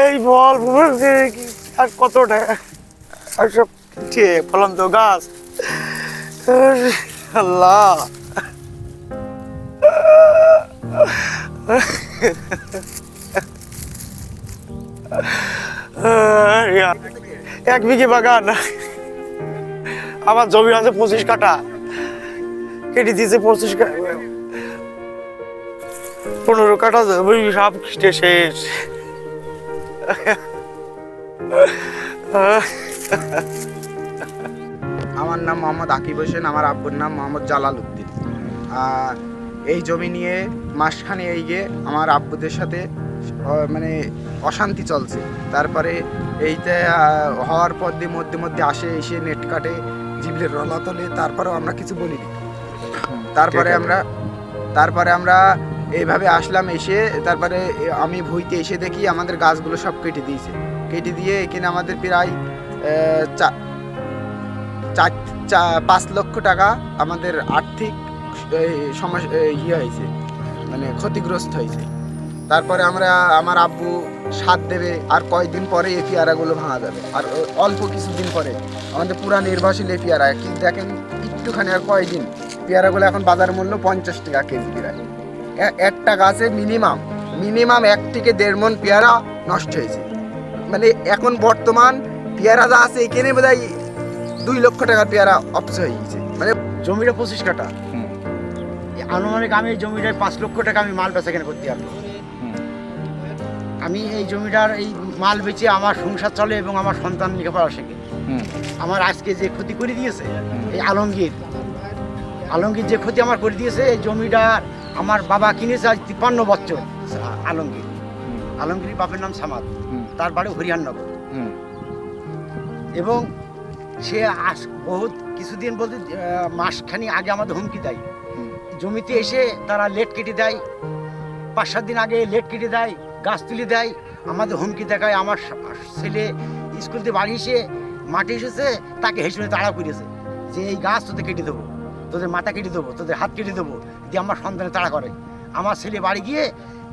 এই ফুল আর কত টাকা আর সব ঠিক ফলন্ত গাছ। আল্লাহ। এক বিঘে বাগান। আমার জমি আছে পঁচিশ কাঠা। কেটে দিয়েছে পঁচিশ পনেরো কাঠা জমি, সব কেটে শেষ। আমার নাম মোহাম্মদ আকিব হোসেন আমার আব্বুর নাম মোহাম্মদ জালাল উদ্দিন। এই জমি নিয়ে মাসখানে এই গিয়ে আমার আব্বুদের সাথে মানে অশান্তি চলছে। তারপরে এইটা হওয়ার পর দিয়ে মধ্যে মধ্যে আসে এসে নেট কাটে জিবলের রলা তোলে তারপরেও আমরা কিছু বলিনি। তারপরে আমরা তারপরে আমরা এইভাবে আসলাম এসে, তারপরে আমি ভুইতে এসে দেখি আমাদের গাছগুলো সব কেটে দিয়েছে। কেটে দিয়ে এখানে আমাদের প্রায় চার পাঁচ লক্ষ টাকা আমাদের আর্থিক সমস্যা ইয়ে হয়েছে। মানে ক্ষতিগ্রস্ত হয়েছে। তারপরে আমরা, আমার আব্বু সাত দেবে, আর কয়দিন পরে এই পেয়ারাগুলো ভাঙা যাবে। আর অল্প কিছুদিন পরে। আমাদের পুরা নির্ভরশীল এ পেয়ারা। কি দেখেন, একটুখানি আর কয়দিন? পেয়ারাগুলো এখন বাজার মূল্য পঞ্চাশ টাকা কেজি প্রায়। এ- একটা গাছে মিনিমাম মিনিমাম এক থেকে দেড় মন পেয়ারা নষ্ট হয়েছে। মানে এখন বর্তমান পেয়ারা যা আছে এখানে বোধ হয় দুই লক্ষ টাকার পেয়ারা অপচয় হয়ে গেছে। মানে জমিটা পঁচিশ এই আনুমানিক আমি এই জমিটায় পাঁচ লক্ষ টাকা আমি মাল বেচা কেনা করতে পারব। আমি এই জমিটার এই মাল বেচে আমার সংসার চলে এবং আমার সন্তান লেখাপড়া শেখে। আমার আজকে যে ক্ষতি করে দিয়েছে এই আলমগীর আলমগীর যে ক্ষতি আমার করে দিয়েছে এই জমিটার আমার বাবা কিনেছে আজ তিপ্পান্ন বছর আলমগীর। আলমগীর বাপের নাম সামাদ। তার বাড়ি হরিয়ানগর। এবং সে আস বহুত কিছুদিন বলতে মাসখানি আগে আমাদের হুমকি দেয়। জমিতে এসে তারা লেট কেটে দেয়। পাঁচ সাত দিন আগে লেট কেটে দেয় গাছ তুলে দেয়। আমাদের হুমকি দেখায় আমার ছেলে স্কুল থেকে বাড়ি এসে মাঠে এসেছে তাকে হেসে তাড়া করেছে। যে এই গাছ তোতে কেটে দেবো। তোদের মাথা কেটে দেবো, তোদের হাত কেটে দেবো, দিয়ে আমার সন্তানে তাড়া করে। আমার ছেলে বাড়ি গিয়ে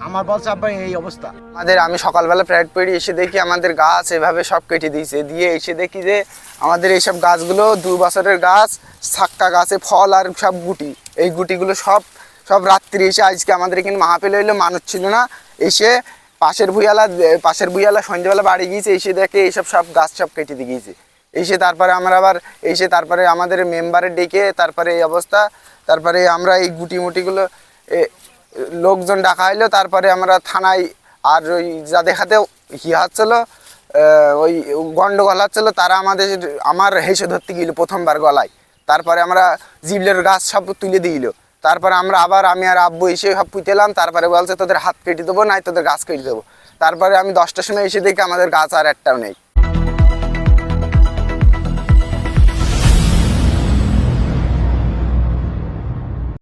আমার বলছে, আব্বা, এই অবস্থা। আমাদের, আমি সকালবেলা প্রাইড পেড়ি এসে দেখি আমাদের গাছ এভাবে সব কেটে দিয়েছে। দিয়ে এসে দেখি যে আমাদের এইসব গাছগুলো দু বছরের গাছ, ছাক্কা গাছে ফল আর সব গুটি। এই গুটিগুলো সব সব রাত্রি এসে আজকে আমাদের এখানে মাহাপেলে হইল মানুষ ছিল না। এসে পাশের ভুইয়ালা পাশের ভুইয়ালা সন্ধ্যেবেলা বাড়ি গিয়েছে, এসে দেখে এইসব সব গাছ সব কেটে দিয়ে গিয়েছে। এসে তারপরে আমরা আবার এসে তারপরে আমাদের মেম্বারে ডেকে তারপরে এই অবস্থা, তারপরে আমরা এই গুটি মুটিগুলো লোকজন ডাকা হইল, তারপরে আমরা থানায় আর ওই যা দেখাতে ইয়ে হচ্ছিল ওই গন্ডগোল হচ্ছিল তারা আমাদের আমার হেসে ধরতে গেল প্রথমবার গলায়। তারপরে আমরা জিবলের গাছ সব তুলে দিল। তারপরে আমরা আবার আমি আর আব্বু এসে সব পুঁতেলাম, তারপরে বলছে, তোদের হাত কেটে দেবো, নাই তোদের গাছ কেটে দেবো। তারপরে আমি দশটার সময় এসে দেখি আমাদের গাছ আর একটাও নেই।